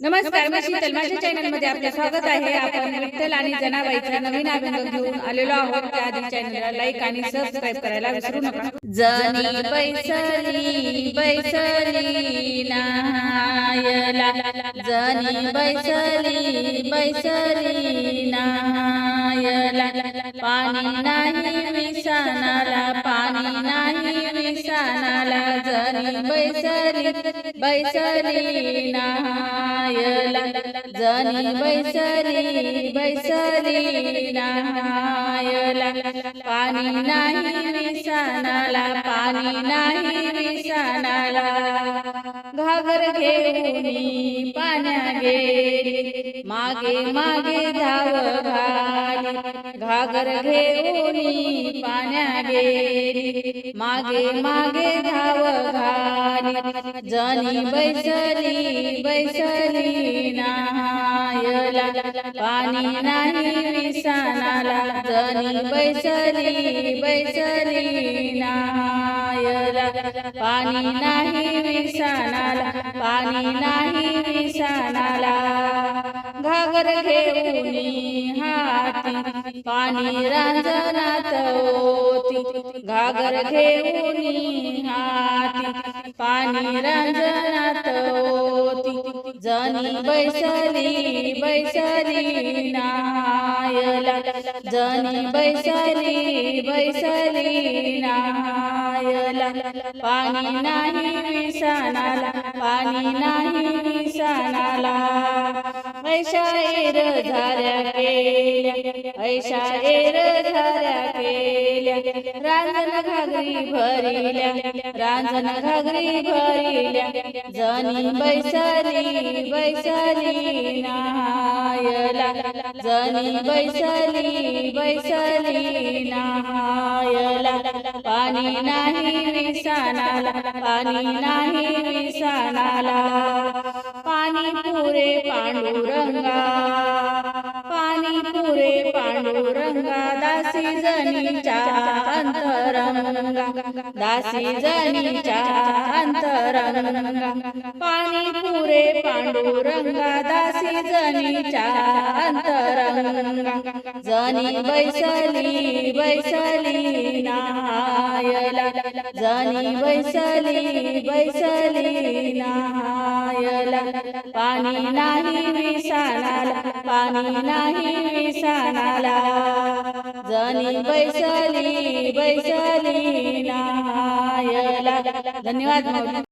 नमस्कार मी शीतल माझ्या चॅनलमध्ये आपले स्वागत आहे. आपण विठ्ठल आणि जनाबाईचा नवीन अभंग घेऊन आलेलो आहोत त्या आधी चॅनलला लाईक आणि सबस्क्राईब करायला विसरू नका. जनी बैसली बैसली नायला जनी बैसली बैसली नायला पाणी नाही विसानाला पाणी नाही विसानाला. जनी बैसली बैसरी नायला जनी बैसरी बैसरी नायला पाणी नाही विसानाला पाणी नाही विसानाला घागर घेऊन पाण्या गेली मागे मागे धाव घाली. घागर घेऊन पाण्या गेली मागे मागे धाव घाली. जनी बैसली बैसली नायला. पाणी नाही विसानाला. जनी बैसली बैसली नायला. पाणी नाही पाणी नाही विसानाला घागर घेऊन हाती पाणी रांजनात ओती. घागर घेऊन हाती पाणी रांजनात ओती. जनी बैसली बैसली नायला जनी बैसली बैसली नायला पाणी नाही विसानाला पाणी नाही विसानाला. ऐशा एर झाल्या केल्या ऐशा एर झाल्या केल्या रांजन घागरी भरिल्या रांजन घागरी भरिल्या. जनी बैसली बैसली नायला. जनी बैसली बैसली नायला. पाणी नाही विसानाला पाणी नाही विसानाला. पाणी पांडुरंगा. पांडुरंगा दासी जनीच्या अंतरंगा दासी जनीच्या अंतरंगा. पाणी पुरे पांडुरंगा दासी जनीच्या अंतरंगा. जनी बैसली बैसली नायला. जनी बैसली बैसली नायला. पाणी नाही विसा पाणी नाही विसानाला जनी बैसली बैसली नायला. धन्यवाद